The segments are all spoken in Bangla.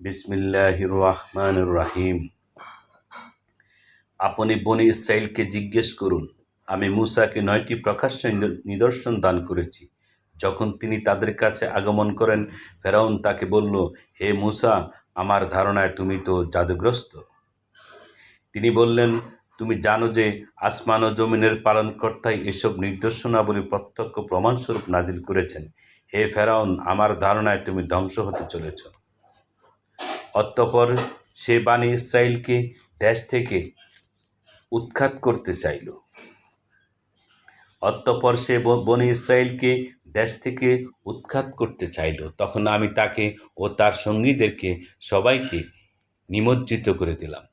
বিসমিল্লাহির রহমানির রাহিম আপনি বনি ইসরাইলকে জিজ্ঞেস করুন, আমি মূসাকে নয়টি প্রকাশ্য নিদর্শন দান করেছি। যখন তিনি তাদের কাছে আগমন করেন, ফেরাউন তাকে বলল, হে মূসা, আমার ধারণায় তুমি তো জাদুগ্রস্ত। তিনি বললেন, তুমি জানো যে আসমান ও জমিনের পালনকর্তাই এসব নির্দেশনাবলী প্রত্যক্ষ প্রমাণস্বরূপ নাজিল করেছেন। হে ফেরাউন, আমার ধারণায় তুমি ধ্বংস হতে চলেছ। অতঃপর সে বাণী ইসরায়েলকে দেশ থেকে উৎখাত করতে চাইল। অতঃপর সে বনি ইসরায়েলকে দেশ থেকে উৎখাত করতে চাইল। তখন আমি তাকে ও তার সঙ্গীদেরকে সবাইকে নিমজ্জিত করে দিলাম।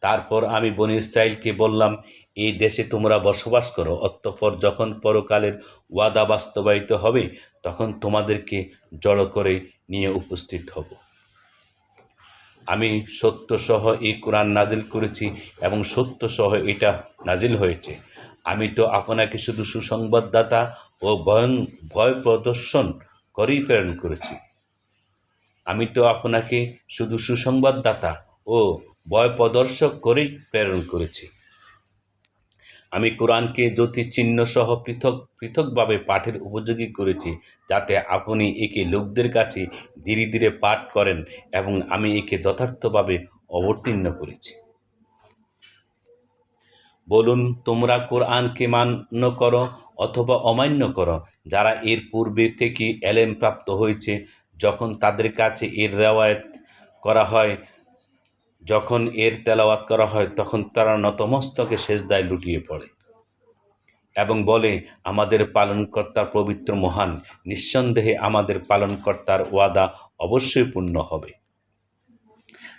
তারপর আমি বনি ইসরায়েলকে বললাম, এই দেশে তোমরা বসবাস করো। অতঃপর যখন পরকালের ওয়াদা বাস্তবায়িত হবে, তখন তোমাদেরকে জড়ো করে নিয়ে উপস্থিত হব। আমি সত্যসহ এই কোরআন নাজিল করেছি এবং সত্যসহ এটা নাজিল হয়েছে। আমি তো আপনাকে শুধু সুসংবাদদাতা ও ভয়ং, ভয় প্রদর্শন করেই প্রেরণ করেছি। আমি তো আপনাকে শুধু সুসংবাদদাতা ও ভয় প্রদর্শক করেই প্রেরণ করেছি। আমি কোরআনকে জ্যোতি চিহ্ন সহ পৃথক, পৃথকভাবে পাঠের উপযোগী করেছি, যাতে আপনি একে লোকদের কাছে ধীরে ধীরে পাঠ করেন এবং আমি একে যথার্থভাবে অবতীর্ণ করেছি। বলুন, তোমরা কোরআনকে মান্য করো অথবা অমান্য করো, যারা এর পূর্বে থেকে এলেম প্রাপ্ত হয়েছে, যখন তাদের কাছে এর রেওয়ায়ত করা হয় যখন এর তেলাওয়াত করা হয়, তখন তারা নতমস্তকে সেজদায় লুটিয়ে পড়ে এবং বলে, আমাদের পালনকর্তা পবিত্র মহান, নিঃসন্দেহে আমাদের পালনকর্তার ওয়াদা অবশ্যই পূর্ণ হবে।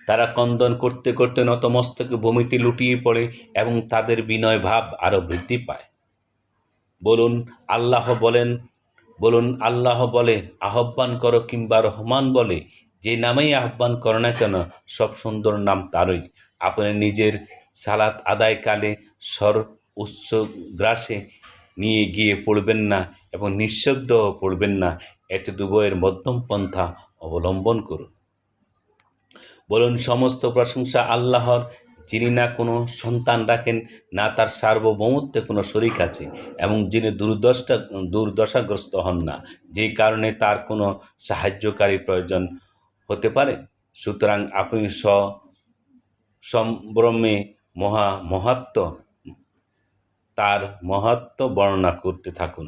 তারা কন্দন করতে করতে নতমস্তকে ভূমিতে লুটিয়ে পড়ে এবং তাদের বিনয় ভাব আরও বৃদ্ধি পায়। বলুন, আল্লাহ বলেন, বলুন, আল্লাহ বলে, আহ্বান করো কিংবা রহমান বলে যে নামেই আহ্বান করো না কেন, সব সুন্দর নাম তারই। আপনি নিজের সালাত আদায়কালে স্বর উচ্চ গ্রাসে নিয়ে গিয়ে পড়বেন না এবং নিঃশব্দ পড়বেন না এতে দুবয়ের মধ্যম পন্থা অবলম্বন করুন। বলুন, সমস্ত প্রশংসা আল্লাহর, যিনি না কোনো সন্তান রাখেন, না তার সার্বভৌমত্বে কোনো শরিক আছে, এবং যিনি দুর্দশা, দুর্দশাগ্রস্ত হন না, যে কারণে তার কোনো সাহায্যকারী প্রয়োজন হতে পারে। সুতরাং আপনি স সম্ভ্রমে মহা মহাত্ম তার মহাত্ম বর্ণনা করতে থাকুন।